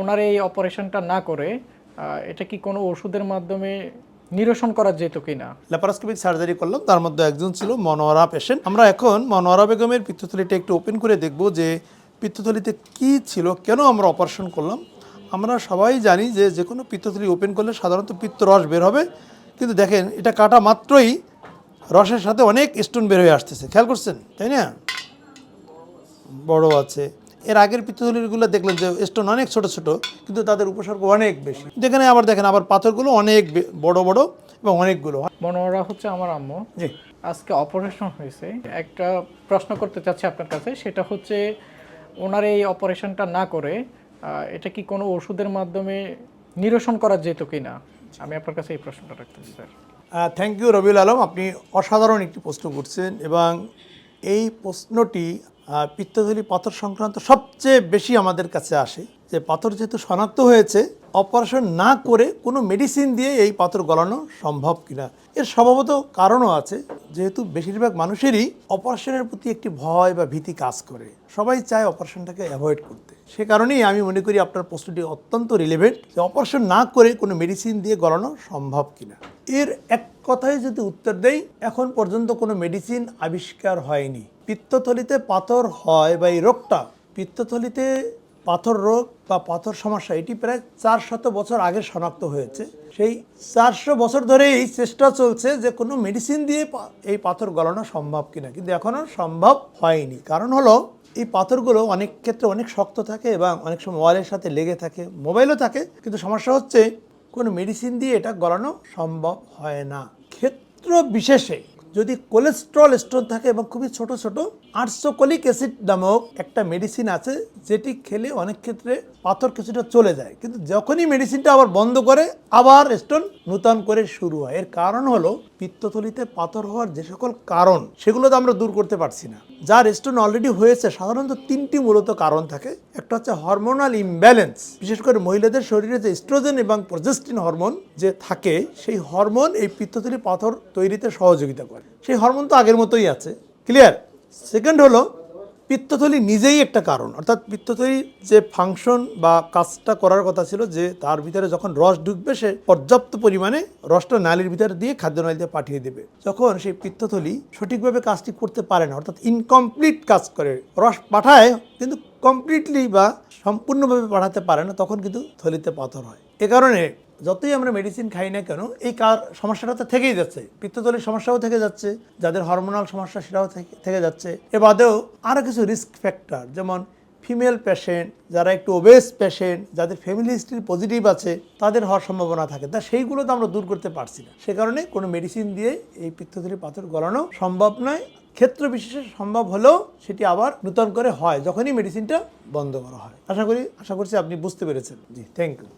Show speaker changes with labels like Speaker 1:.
Speaker 1: ওনার এই অপারেশনটা না করে এটা কি কোনো ওষুধের মাধ্যমে নিরসন করা যেত কিনা?
Speaker 2: ল্যাপারোস্কোপিক সার্জারি করলাম, তার মধ্যে একজন ছিল মনোয়ারা পেশেন্ট আমরা এখন মনোয়ারা বেগমের পিত্তথলিটা একটু ওপেন করে দেখব যে পিত্তথলিতে কি ছিল, কেন আমরা অপারেশন করলাম। আমরা সবাই জানি যে যে কোনো পিত্তথলি ওপেন করলে সাধারণত পিত্ত রস বের হবে। কিন্তু দেখেন, এটা কাটা মাত্রই রসের সাথে অনেক স্টোন বের হয়ে আসতেছে। খেয়াল করছেন? তাই না? বড় আছে। এর আগের পিত্তথলিগুলো দেখলেন যে স্টোন অনেক ছোট ছোট কিন্তু তাদের উপসর্গ অনেক বেশি। যেখানে আবার দেখেন আবার পাথরগুলো অনেক বড় বড় এবং অনেকগুলো।
Speaker 1: মনোহরা হচ্ছে আমার আম্মু।
Speaker 2: জি।
Speaker 1: আজকে অপারেশন হয়েছে। একটা প্রশ্ন করতে চাচ্ছি আপনার কাছে সেটা হচ্ছে ওনার এই অপারেশনটা না করে এটা কি কোনো ওষুধের মাধ্যমে নিরসন করা যেত কিনা? আমি আপনার কাছে এই প্রশ্নটা রাখতেছি sir.
Speaker 2: Thank you Rabiul Alam. আপনি অসাধারণ একটি প্রশ্ন করছেন এবং এই প্রশ্নটি আহ, পিত্তথলি পাথর সংক্রান্ত সবচেয়ে বেশি আমাদের কাছে আসে যে পাথর যেহেতু শনাক্ত হয়েছে অপারেশন না করে কোনো মেডিসিন দিয়ে এই পাথর গলানো সম্ভব কিনা? এর স্বভাবত কারণও আছে। যেহেতু বেশিরভাগ মানুষেরই অপারেশনের প্রতি একটি ভয় বা ভীতি কাজ করে। সবাই চায় অপারেশনটাকে অ্যাভয়েড করতে। সে কারণেই আমি মনে করি আপনার প্রশ্নটি অত্যন্ত রিলেভেন্ট যে অপারেশন না করে কোনো মেডিসিন দিয়ে গলানো সম্ভব কিনা। এর এক কথায় যদি উত্তর দেই, এখন পর্যন্ত কোনো মেডিসিন আবিষ্কার হয়নি। পিত্তথলিতে পাথর হয় বা এই রোগটা, পিত্তথলিতে পাথর রোগ বা পাথর সমস্যা, এটি প্রায় চার শত বছর আগে শনাক্ত হয়েছে। সেই চারশো বছর ধরে এই চেষ্টা চলছে যে কোনো মেডিসিন দিয়ে এই পাথর গলানো সম্ভব কিনা। কিন্তু এখনও সম্ভব হয়নি। কারণ হলো, এই পাথরগুলো অনেক ক্ষেত্রে অনেক শক্ত থাকে এবং অনেক সময় মোবাইলের সাথে লেগে থাকে মোবাইলও থাকে। কিন্তু সমস্যা হচ্ছে, কোনো মেডিসিন দিয়ে এটা গলানো সম্ভব হয় না। ক্ষেত্র বিশেষে যদি কোলেস্ট্রল স্টোন থাকে এবং খুবই ছোট ছোট আর্সোকলিক অ্যাসিড নামক একটা মেডিসিন আছে, যেটি খেলে অনেক ক্ষেত্রে পাথর কিছুটা চলে যায়। কিন্তু যখনই মেডিসিনটা আবার বন্ধ করে, আবার স্টোন নূতন করে শুরু হয়। এর কারণ হলো পিত্তথলিতে পাথর হওয়ার যে সকল কারণ, সেগুলো তো আমরা দূর করতে পারছি না। যার স্টোন অলরেডি হয়েছে, সাধারণত তিনটি মূলত কারণ থাকে। একটা হচ্ছে হরমোনাল ইমব্যালেন্স বিশেষ করে মহিলাদের শরীরে যে স্ট্রোজেন এবং প্রজেস্টিন হরমোন যে থাকে, সেই হরমোন এই পিত্তথলি পাথর তৈরিতে সহযোগিতা করে। সেই হরমোন তো আগের মতোই আছে। ক্লিয়ার সেকেন্ড হলো পিত্তথলি নিজেই একটা কারণ। অর্থাৎ পিত্তথলির যে ফাংশন বা কাজটা করার কথা ছিল যে তার ভিতরে যখন রস ঢুকবে, সে পর্যাপ্ত পরিমাণে রসটা নালীর ভিতরে দিয়ে খাদ্য খাদ্যনালীতে পাঠিয়ে দেবে। যখন সেই পিত্তথলি সঠিকভাবে কাজটি করতে পারে না, অর্থাৎ ইনকমপ্লিট কাজ করে, রস পাঠায়, কিন্তু কমপ্লিটলি বা সম্পূর্ণভাবে পাঠাতে পারে না, তখন কিন্তু থলিতে পাথর হয়। এ কারণে যতই আমরা মেডিসিন খাই না কেন, এই কার সমস্যাটা তো থেকেই যাচ্ছে। পিত্তথলির সমস্যাও থেকে যাচ্ছে, যাদের হরমোনাল সমস্যা সেটাও থেকে যাচ্ছে। এ বাদেও আরও কিছু রিস্ক ফ্যাক্টর যেমন ফিমেল পেশেন্ট যারা একটু ওবেস পেশেন্ট যাদের ফ্যামিলি হিস্ট্রি পজিটিভ আছে, তাদের হওয়ার সম্ভাবনা থাকে। তা সেইগুলো তো আমরা দূর করতে পারছি না। সে কারণে কোনো মেডিসিন দিয়ে এই পিত্তথলি পাথর গলানো সম্ভব নয়। ক্ষেত্র বিশেষে সম্ভব হলেও সেটি আবার নূতন করে হয়, যখনই মেডিসিনটা বন্ধ করা হয়। আশা করি, আশা করছি আপনি বুঝতে পেরেছেন। জি থ্যাংক ইউ